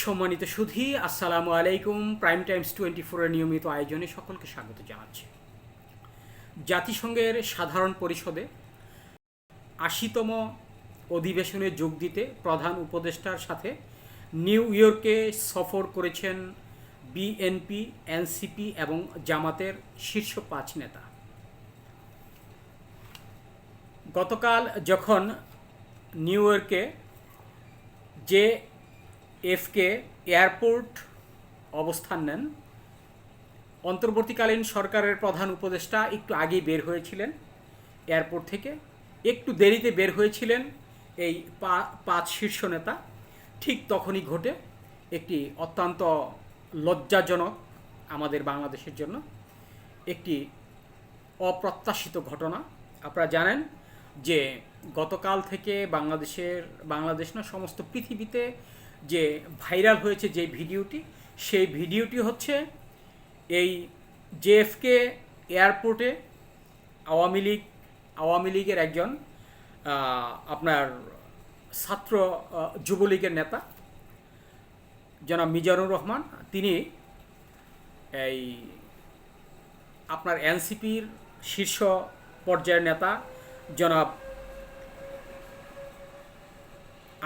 সম্মানিত সুধী, আসসালামু আলাইকুম। প্রাইম টাইমস টোয়েন্টি ফোরের নিয়মিত আয়োজনে সকলকে স্বাগত জানাচ্ছি। জাতিসংঘের সাধারণ পরিষদে আশিতম অধিবেশনে যোগ দিতে প্রধান উপদেষ্টার সাথে নিউ ইয়র্কে সফর করেছেন বিএনপি এনসিপি এবং জামাতের শীর্ষ পাঁচ নেতা। গতকাল যখন নিউ ইয়র্কে যে এফকে এয়ারপোর্ট অবস্থান নেন। অন্তর্বর্তীকালীন সরকারের প্রধান উপদেষ্টা একটু আগেই বের হয়েছিলেন এয়ারপোর্ট থেকে। একটু দেরিতে বের হয়েছিলেন এই পাঁচ শীর্ষ নেতা। ঠিক তখনই ঘটে একটি অত্যন্ত লজ্জাজনক আমাদের বাংলাদেশের জন্য একটি অপ্রত্যাশিত ঘটনা। আপনারা জানেন যে গতকাল থেকে বাংলাদেশের, বাংলাদেশ না, সমস্ত পৃথিবীতে যে ভাইরাল হয়েছে যে ভিডিওটি, সেই ভিডিওটি হচ্ছে এই জেএফকে এয়ারপোর্টে আওয়ামী লীগ, আওয়ামী লীগের একজন আপনার ছাত্র যুবলীগের নেতা, জনাব মিজানুর রহমান। তিনি এই আপনার এনসিপির শীর্ষ পর্যায়ের নেতা, জনাব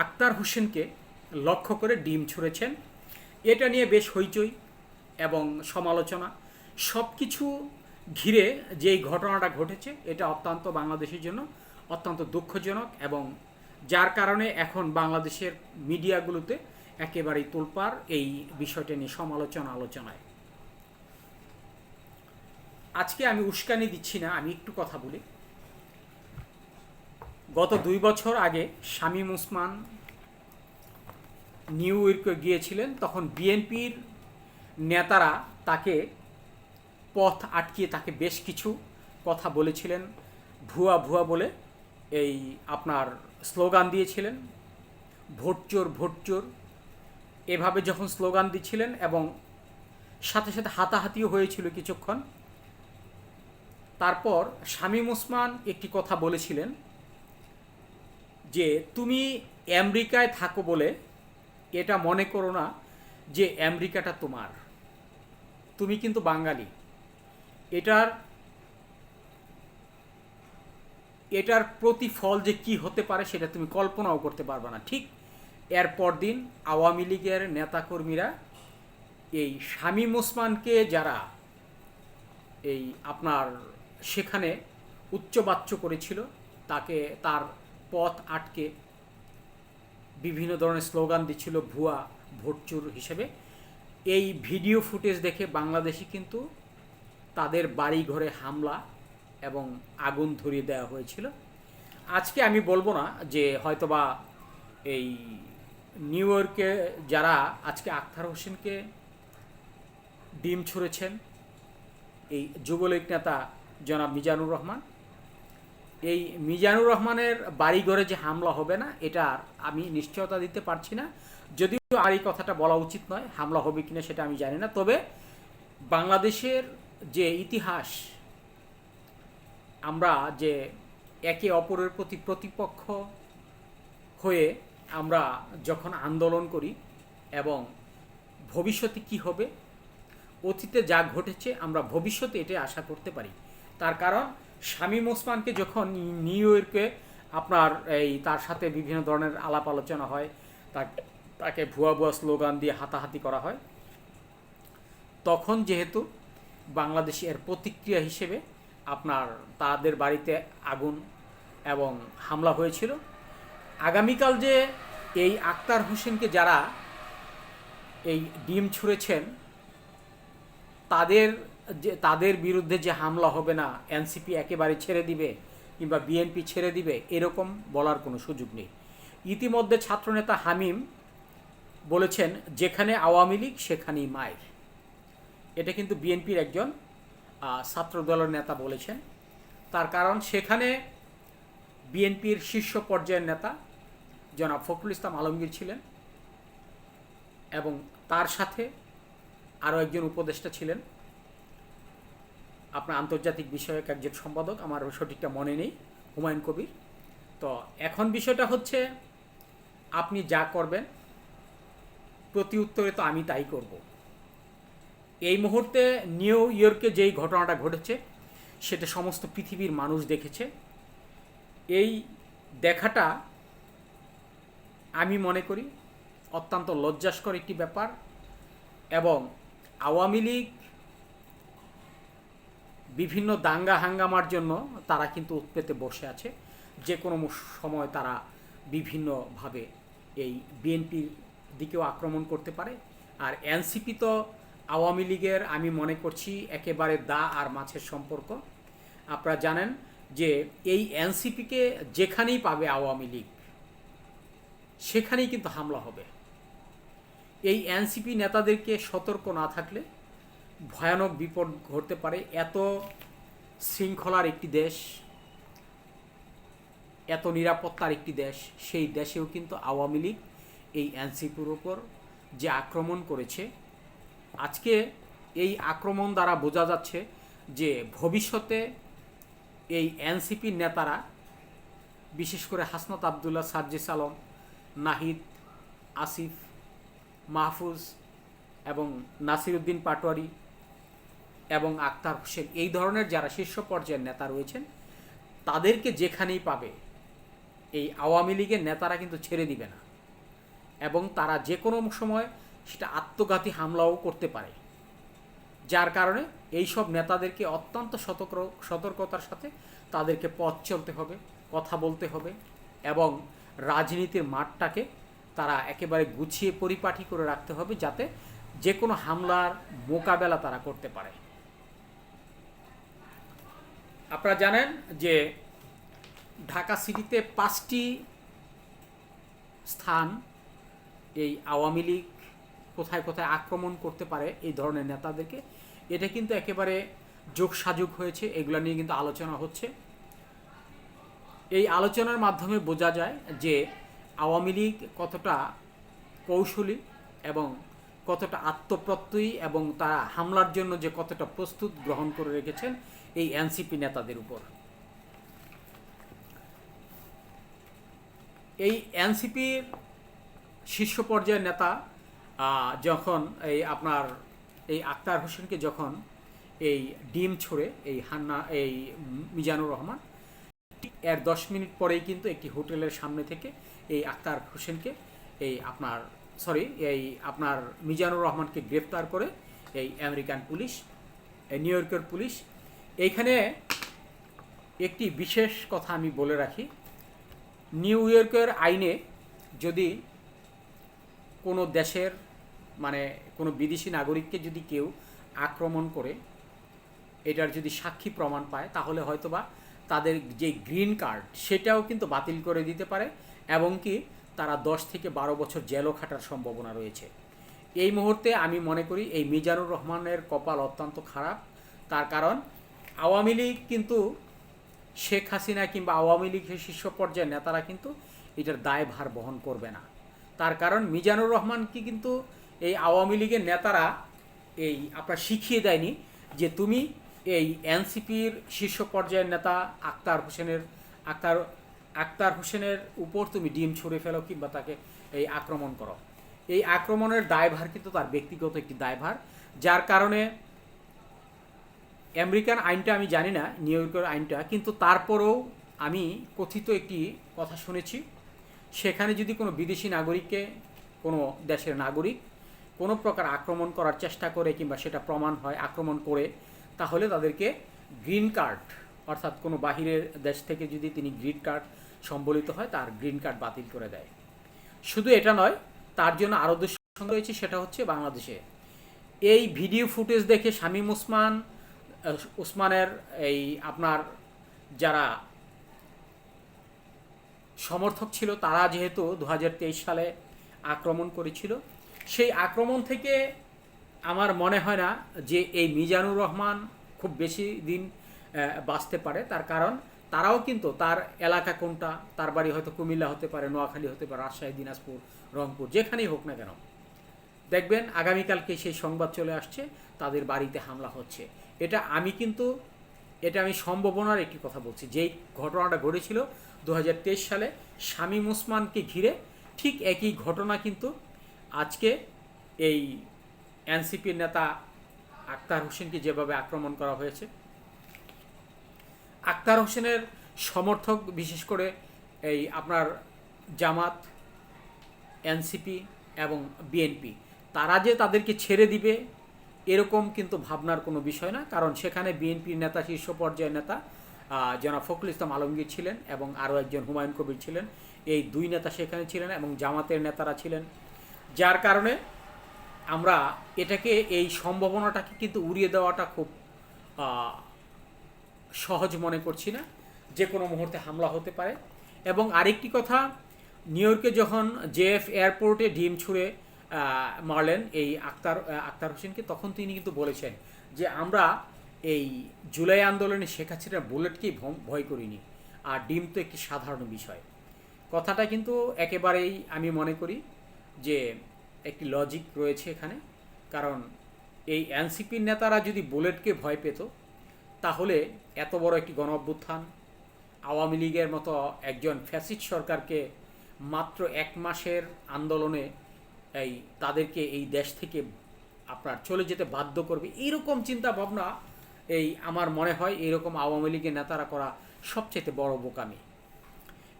আক্তার হোসেনকে লক্ষ্য করে ডিম ছুঁড়েছেন। এটা নিয়ে বেশ হইচই এবং সমালোচনা। সব কিছু ঘিরে যেই ঘটনাটা ঘটেছে, এটা অত্যন্ত বাংলাদেশের জন্য অত্যন্ত দুঃখজনক এবং যার কারণে এখন বাংলাদেশের মিডিয়াগুলোতে একেবারেই তোলপার এই বিষয়টা নিয়ে সমালোচনা আলোচনায়। আজকে আমি উস্কানি দিচ্ছি না, আমি একটু কথা বলি। গত দুই বছর আগে শামীম উসমান নিউ ইয়র্কে গিয়েছিলেন, তখন বিএনপির নেতারা তাকে পথ আটকিয়ে তাকে বেশ কিছু কথা বলেছিলেন, ভুয়া ভুয়া বলে এই আপনার স্লোগান দিয়েছিলেন, ভোট চোর ভোট চোর। এভাবে যখন স্লোগান দিচ্ছিলেন এবং সাথে সাথে হাতাহাতিও হয়েছিল কিছুক্ষণ, তারপর শামীম ওসমান একটি কথা বলেছিলেন যে, তুমি আমেরিকায় থাকো বলে এটা মনে করো না যে আমেরিকাটা তোমার। তুমি কিন্তু বাঙালি। এটার এটার প্রতিফল যে কি হতে পারে সেটা তুমি কল্পনাও করতে পারবে না, ঠিক? এর পরদিন আওয়ামী লীগের নেতাকর্মীরা এই শামীম ওসমানকে যারা এই আপনার সেখানে উচ্চবাচ্য করেছিল, তাকে তার পথ আটকে বিভিন্ন ধরনের স্লোগান দিচ্ছিল ভুয়া ভোটচুর হিসেবে। এই ভিডিও ফুটেজ দেখে বাংলাদেশি কিন্তু তাদের বাড়ি ঘরে হামলা এবং আগুন ধরিয়ে দেওয়া হয়েছিল। আজকে আমি বলব না যে হয়তোবা এই নিউ ইয়র্কে যারা আজকে আখতার হোসেনকে ডিম ছুঁড়েছেন, এই যুবলীগ নেতা জনাব মিজানুর রহমান এই মিজানুর রহমানের বাড়িঘরে যে হামলা হবে না এটার আমি নিশ্চয়তা দিতে পারছি না। যদিও আর এই কথাটা বলা উচিত নয়, হামলা হবে কিনা সেটা আমি জানি না। তবে বাংলাদেশের যে ইতিহাস, আমরা যে একে অপরের প্রতি প্রতিপক্ষ হয়ে আমরা যখন আন্দোলন করি এবং ভবিষ্যতে কি হবে, অতীতে যা ঘটেছে, আমরা ভবিষ্যতে এটা আশা করতে পারি। তার কারণ শামীম ওসমানকে যখন নিউ ইয়র্কে আপনার এই তার সাথে বিভিন্ন ধরনের আলাপ আলোচনা হয়, তাকে তাকে ভুয়া ভুয়া স্লোগান দিয়ে হাতাহাতি করা হয়, তখন যেহেতু বাংলাদেশে এর প্রতিক্রিয়া হিসেবে আপনার তাদের বাড়িতে আগুন এবং হামলা হয়েছিল, আগামীকাল যে এই আক্তার হোসেনকে যারা এই ডিম ছুঁড়েছেন, তাদের যে তাদের বিরুদ্ধে যে হামলা হবে না এনসিপি একেবারে ছেড়ে দিবে কিংবা বিএনপি ছেড়ে দিবে এরকম বলার কোনো সুযোগ নেই। ইতিমধ্যে ছাত্রনেতা হামিম বলেছেন যেখানে আওয়ামী লীগ সেখানেই মায়ের। এটা কিন্তু বিএনপির একজন আহ, ছাত্র দলের নেতা বলেছেন। তার কারণ সেখানে বিএনপির শীর্ষ পর্যায়ের নেতা জনাব ফখরুল ইসলাম আলমগীর ছিলেন এবং তার সাথে আরও একজন উপদেষ্টা ছিলেন। আপনার আন্তর্জাতিক বিষয়ক একজন সম্পাদক, আমার সঠিকটা মনে নেই, হুমায়ুন কবির। তো এখন বিষয়টা হচ্ছে, আপনি যা করবেন, প্রতি উত্তরে তো আমি তাই করব। এই মুহূর্তে নিউ ইয়র্কে যেই ঘটনাটা ঘটেছে, সেটা সমস্ত পৃথিবীর মানুষ দেখেছে। এই দেখাটা আমি মনে করি অত্যন্ত লজ্জাস্কর একটি ব্যাপার এবং আওয়ামী লীগ বিভিন্ন দাঙ্গা হাঙ্গামার জন্য তারা কিন্তু উৎপেতে বসে আছে। যে কোনো সময় তারা বিভিন্নভাবে এই বিএনপির দিকেও আক্রমণ করতে পারে। আর এনসিপি তো আওয়ামী লীগের, আমি মনে করছি, একেবারে দা আর মাছের সম্পর্ক। আপনারা জানেন যে এই এনসিপিকে যেখানেই পাবে আওয়ামী লীগ, সেখানেই কিন্তু হামলা হবে। এই এনসিপি নেতাদেরকে সতর্ক না থাকলে ভয়ানক বিপদ ঘটতে পারে। এত শৃঙ্খলার একটি দেশ, এত নিরাপত্তার একটি দেশ, সেই দেশেও কিন্তু আওয়ামী লীগ এই এনসিপির ওপর যে আক্রমণ করেছে, আজকে এই আক্রমণ দ্বারা বোঝা যাচ্ছে যে ভবিষ্যতে এই এনসিপির নেতারা, বিশেষ করে হাসনাত আবদুল্লাহ সাজ্জিস আলম, নাহিদ, আসিফ, মাহফুজ এবং নাসিরুদ্দিন পাটোয়ারি এবং আক্তার হোসেন, এই ধরনের যারা শীর্ষ পর্যায়ের নেতা রয়েছেন, তাদেরকে যেখানেই পাবে, এই আওয়ামী লীগের নেতারা কিন্তু ছেড়ে দিবে না। এবং তারা যে কোনো সময় সেটা আত্মঘাতী হামলাও করতে পারে। যার কারণে এই সব নেতাদেরকে অত্যন্ত সতর্ক, সতর্কতার সাথে তাদেরকে পথ চলতে হবে, কথা বলতে হবে এবং রাজনীতির মাঠটাকে তারা একেবারে গুছিয়ে পরিপাটি করে রাখতে হবে যাতে যে কোনো হামলার মোকাবেলা তারা করতে পারে। আপনারা জানেন যে ঢাকা সিটিতে পাঁচটি স্থান এই আওয়ামী লীগ কোথায় কোথায় আক্রমণ করতে পারে এই ধরনের নেতাদেরকে, এটা কিন্তু একেবারে যোগ সাজুগ হয়েছে, এগুলো নিয়ে কিন্তু আলোচনা হচ্ছে। এই আলোচনার মাধ্যমে বোঝা যায় যে আওয়ামী লীগ কতটা কৌশলী এবং আত্মপ্রত্যয়ী এবং তারা হামলার জন্য যে কতটা প্রস্তুত গ্রহণ করে রেখেছেন এই এনসিপি নেতাদের উপর। এই এনসিপির শীর্ষ পর্যায়ের নেতা যখন এই আপনার এই আক্তার হোসেনকে যখন এই ডিম ছড়ে, এই হান্না, এই মিজানুর রহমান, এর দশ মিনিট পরেই কিন্তু একটি হোটেলের সামনে থেকে এই আক্তার হোসেনকে এই আপনার সরি এই আপনার মিজানুর রহমানকে গ্রেপ্তার করে এই আমেরিকান পুলিশ নিউ ইয়র্কের পুলিশ। এইখানে একটি বিশেষ কথা আমি বলে রাখি, নিউ ইয়র্কের আইনে যদি কোনো দেশের মানে কোনো বিদেশি নাগরিককে যদি কেউ আক্রমণ করে, এটার যদি সাক্ষী প্রমাণ পায়, তাহলে হয়তোবা তাদের যে গ্রিন কার্ড, সেটাও কিন্তু বাতিল করে দিতে পারে, এবং কি তারা দশ থেকে বারো বছর জেলও খাটার সম্ভাবনা রয়েছে। এই মুহূর্তে আমি মনে করি এই মিজানুর রহমানের কপাল অত্যন্ত খারাপ। তার কারণ, আওয়ামী লীগ কিন্তু শেখ হাসিনা কিংবা আওয়ামী লীগের শীর্ষ পর্যায়ের নেতারা কিন্তু এটার দায়ভার বহন করবে না। তার কারণ, মিজানুর রহমানকে কিন্তু এই আওয়ামী লীগের নেতারা এই আপনার শিখিয়ে দেয়নি যে তুমি এই এনসিপির শীর্ষ পর্যায়ের নেতা আক্তার হোসেনের, আক্তার আক্তার হোসেনের উপর তুমি ডিম ছুঁড়ে ফেলো কিংবা তাকে এই আক্রমণ করো। এই আক্রমণের দায়ভার কিন্তু তার ব্যক্তিগত একটি দায়ভার, যার কারণে আমেরিকান আইনটা আমি জানি না, নিউ ইয়র্কের আইনটা, কিন্তু তারপরেও আমি কথিত একটি কথা শুনেছি, সেখানে যদি কোনো বিদেশি নাগরিককে, কোনো দেশের নাগরিক কোনো প্রকার আক্রমণ করার চেষ্টা করে কিংবা সেটা প্রমাণ হয়, আক্রমণ করে, তাহলে তাদেরকে গ্রিন কার্ড, অর্থাৎ কোনো বাহিরের দেশ থেকে যদি তিনি গ্রিন কার্ড সম্বলিত হয়, তার গ্রিন কার্ড বাতিল করে দেয়। শুধু এটা নয়, তার জন্য আরও দূষণ রয়েছে, সেটা হচ্ছে বাংলাদেশে। এই ভিডিও ফুটেজ দেখে শামীম ওসমান ওসমানের এই আপনার যারা সমর্থক ছিল, তারা যেহেতু দু হাজার তেইশ সালে আক্রমণ করেছিল, সেই আক্রমণ থেকে আমার মনে হয় না যে এই মিজানুর রহমান খুব বেশি দিন বাঁচতে পারে। তার কারণ তারাও কিন্তু তার এলাকা কোনটা, তার বাড়ি হয়তো কুমিল্লা হতে পারে, নোয়াখালী হতে পারে, রাজশাহী, দিনাজপুর, রংপুর, যেখানেই হোক না কেন। দেখবেন আগামীকালকে সেই সংবাদ চলে আসছে, তাদের বাড়িতে হামলা হচ্ছে। এটা আমি কিন্তু, এটা আমি সম্ভাবনার একটি কথা বলছি। যেই ঘটনাটা ঘটেছিল দু হাজার তেইশ সালে, শামীম ওসমানকে ঘিরে ঠিক একই ঘটনা কিন্তু আজকে এই এনসিপির নেতা আক্তার হোসেনকে যেভাবে আক্রমণ করা হয়েছে আক্তার হোসেনের সমর্থক, বিশেষ করে এই আপনার জামাত, এনসিপি এবং বিএনপি, তারা যে তাদেরকে ছেড়ে দিবে, এরকম কিন্তু ভাবনার কোনো বিষয় না। কারণ সেখানে বিএনপির নেতা, শীর্ষ পর্যায়ের নেতা জনাব ফখরুল ইসলাম আলমগীর ছিলেন এবং আরও একজন হুমায়ুন কবির ছিলেন। এই দুই নেতা সেখানে ছিলেন এবং জামাতের নেতারা ছিলেন। যার কারণে আমরা এটাকে, এই সম্ভাবনাটাকে কিন্তু উড়িয়ে দেওয়াটা খুব সহজ মনে করছি না, যে কোনো মুহূর্তে হামলা হতে পারে। এবং আরেকটি কথা, নিউ ইয়র্কে যখন জেএফ এয়ারপোর্টে ডিম ছুঁড়ে মারলেন এই আক্তার আক্তার হোসেনকে, তখন তিনি কিন্তু বলেছেন যে, আমরা এই জুলাই আন্দোলনে শেখ হাসিনার বুলেটকেই ভয় করিনি। আর ডিম তো একটি সাধারণ বিষয়। কথাটা কিন্তু একেবারেই আমি মনে করি যে, একটি লজিক রয়েছে এখানে। কারণ এই এনসিপির নেতারা যদি বুলেটকে ভয় পেত তাহলে এত বড় একটি গণ অভ্যুত্থান আওয়ামী লীগের মতো একজন ফ্যাসিস্ট সরকারকে মাত্র এক মাসের আন্দোলনে এই তাদেরকে এই দেশ থেকে আপনার চলে যেতে বাধ্য করবে এইরকম চিন্তা ভাবনা এই আমার মনে হয় এরকম আওয়ামী লীগের নেতারা করা সবচেয়ে বড় বোকামি।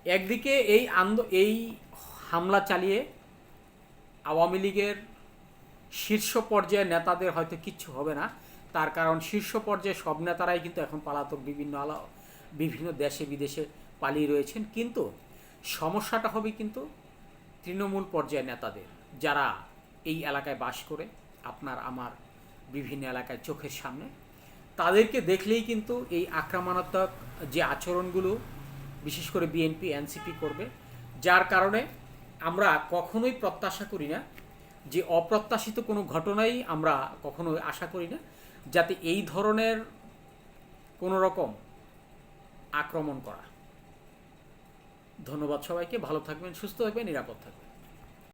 একদিকে এই আন্দ, এই হামলা চালিয়ে আওয়ামী লীগের শীর্ষ পর্যায়ের নেতাদের হয়তো কিচ্ছু হবে না তার কারণ শীর্ষ পর্যায়ে সব নেতারাই কিন্তু এখন পালাতক বিভিন্ন আলা, বিভিন্ন দেশে বিদেশে পালিয়ে রয়েছেন। কিন্তু সমস্যাটা হবে কিন্তু তৃণমূল পর্যায়ের নেতাদের, যারা এই এলাকায় বাস করে, আপনার, আমার বিভিন্ন এলাকায় চোখের সামনে। তাদেরকে দেখলেই কিন্তু এই আক্রমণাত্মক যে আচরণগুলো, বিশেষ করে বিএনপি, এনসিপি করবে, যার কারণে আমরা কখনোই প্রত্যাশা করি না যে অপ্রত্যাশিত কোনো ঘটনাই আমরা কখনোই আশা করি না। যাতে এই ধরনের কোনো রকম আক্রমণ করা। ধন্যবাদ সবাইকে, ভালো থাকবেন, সুস্থ থাকবেন, নিরাপদ থাকবেন।